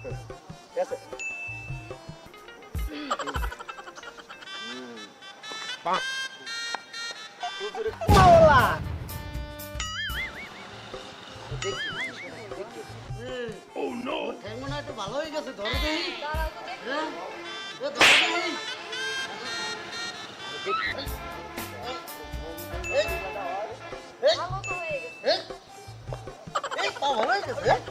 ঠিক আছে ভালো হয়ে গেছে ধরো দেখি হ্যাঁ ধরো দেখি ভালো তো হয়ে গেছে ভালো হয়ে গেছে